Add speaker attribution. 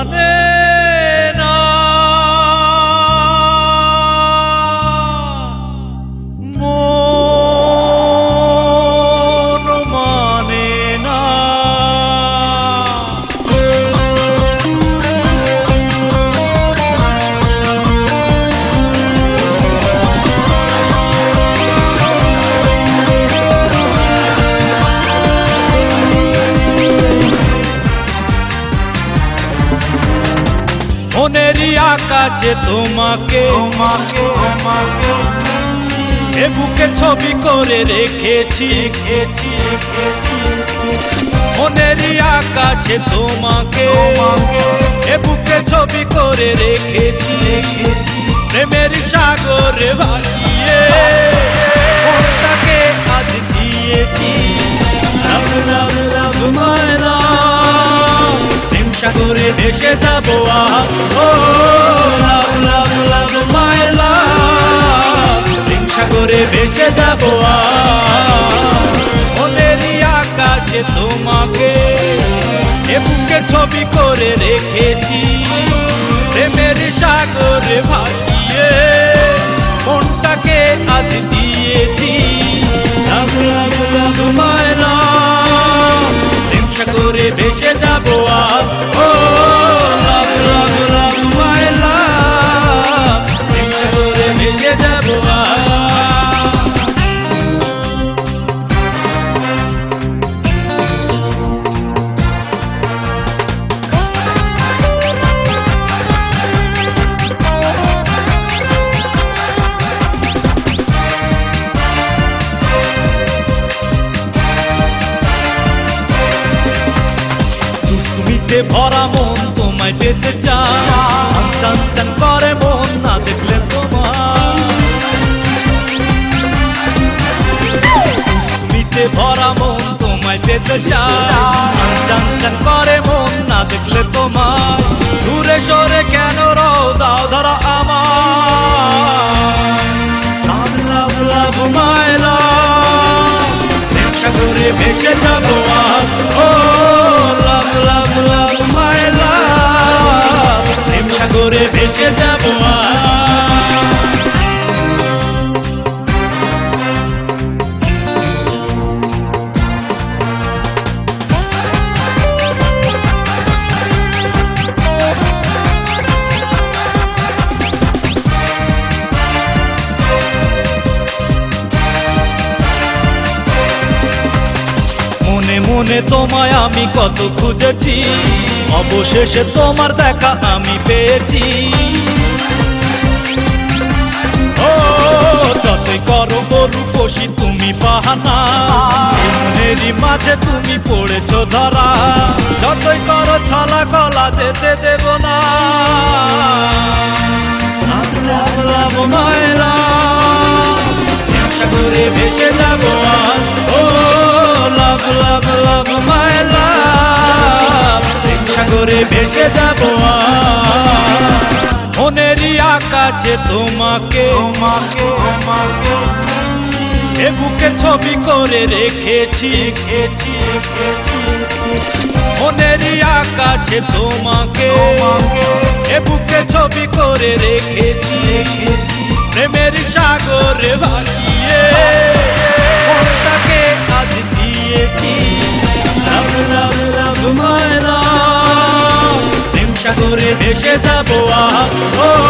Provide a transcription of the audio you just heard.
Speaker 1: মানে মনেরই আকাশে তোমাকে। তোমাকে তোমাকে। এ বুকে ছবি করে রেখেছি। রেখেছি রেখেছি। মনেরই আকাশে তোমাকে। এ বুকে ছবি করে রেখেছি। রেখেছি। প্রেমের সাগরে ভাসিয়ে। সাগরে যাব আজ ও, লাভ লাভ লাভ, মাই লাভ। প্রেম করে ভেসে যাব ওদেরই আকাশে তোমাকে এ বুকে ছবি করে রেখেছি। প্রেমের সাগরে ভাসিয়ে তুমিতে ভরা মন তোমায় পেতে চান চান চান করে মন না দেখলে তোমার। ভরা মন তোমায় পেতে চান চান চান করে মন না দেখলে তোমার। দূরে সরে কেন রও, দাও ধরা আমার লাভ লাভ লাভ, মায়, লাভ। ভেসে যাব ও ভেসে যাব মনে মনে তোমায় আমি কত খুঁজেছি। অবশেষে তোমার দেখা আমি পেয়েছি। ও, যতই করো গরু পশি তুমি পাহানা। এরই মাঝে তুমি পড়েছ ধরা। যতই করো ছলা কলা যেতে দেব না। আকাশে তোমাকে এ বুকে ছবি করে রেখেছি রেখেছি মনেরই আকাশে তোমাকে এ বুকে ছবি করে রেখেছি রেখেছি। প্রেমের সাগরে ভাসিয়ে মনটাকে আজ দিয়েছি। প্রেম সাগরে ভেসে যাব ও।